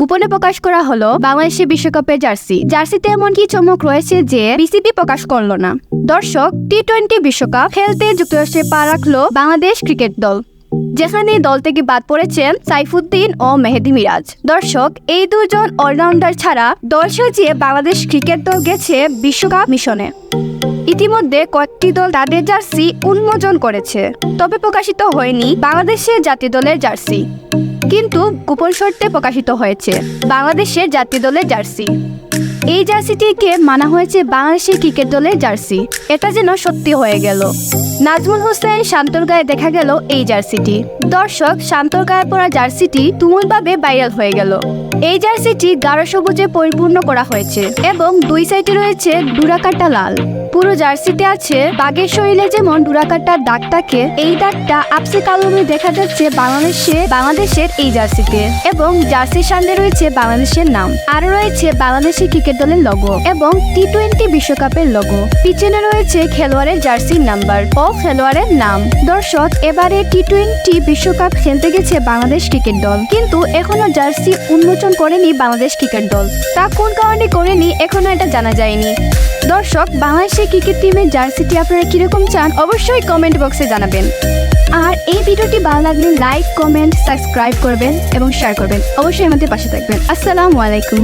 গোপনে প্রকাশ করা হলো বাংলাদেশের বিশ্বকাপের জার্সি। জার্সিতে এমন কি চমক রয়েছে যে বিসিবি প্রকাশ করল না। দর্শক টি টোয়েন্টি বিশ্বকাপ খেলতে যুক্তরাষ্ট্রে পা রাখল বাংলাদেশ ক্রিকেট দল। যেখানে দল থেকে বাদ পড়েছেন সাইফুদ্দিন ও মেহেদি মিরাজ। দর্শক, এই দুজন অলরাউন্ডার ছাড়া দল সাজিয়ে বাংলাদেশ ক্রিকেট দল গেছে বিশ্বকাপ মিশনে। ইতিমধ্যে কয়েকটি দল তাদের জার্সি উন্মোচন করেছে। তবে প্রকাশিত হয়নি বাংলাদেশের জাতীয় দলের জার্সি। কিন্তু গোপন শর্তে প্রকাশিত হয়েছে বাংলাদেশের জাতীয় দলের জার্সি। এই জার্সিটিকে মানা হয়েছে বাংলাদেশের ক্রিকেট দলের জার্সি। এটা যেন সত্যি হয়ে গেল। নাজমুল হোসেন শান্তর গায়ে দেখা গেল এই জার্সিটি। দর্শক, শান্তর গায়ে পরা জার্সিটি তুমুলভাবে ভাইরাল হয়ে গেল। এই জার্সিটি গাঢ় সবুজে পরিপূর্ণ করা হয়েছে এবং দুই সাইডে রয়েছে ডুরাকাটা লাল। পুরো জার্সিতে আছে বাঘের শরীরে যেমন ডুরাকাটার দাগ থাকে এই দাগটা আপসে কালমে দেখা যাচ্ছে বাংলাদেশে, বাংলাদেশের এই জার্সিতে। এবং জার্সির সামনে রয়েছে বাংলাদেশের নাম। আরও রয়েছে বাংলাদেশের ক্রিকেট দলের লোগো এবং টি টোয়েন্টি বিশ্বকাপের লোগো পিছনে রয়েছে খেলোয়াড়ের জার্সির নাম্বার ও খেলোয়াড়ের নাম। দর্শক, এবারে টি টোয়েন্টি বিশ্বকাপ খেলতে গেছে বাংলাদেশ ক্রিকেট দল। কিন্তু এখনও জার্সি উন্মোচন করেনি বাংলাদেশ ক্রিকেট দল। তা কোন কারণে করেনি এখনও এটা জানা যায়নি। দর্শক বাংলাদেশের ক্রিকেট টিমের জার্সিটি আপনারা কীরকম চান অবশ্যই কমেন্ট বক্সে জানাবেন। আর এই ভিডিওটি ভালো লাগলে লাইক কমেন্ট সাবস্ক্রাইব করবেন এবং শেয়ার করবেন। অবশ্যই আমাদের পাশে থাকবেন। আসসালামু আলাইকুম।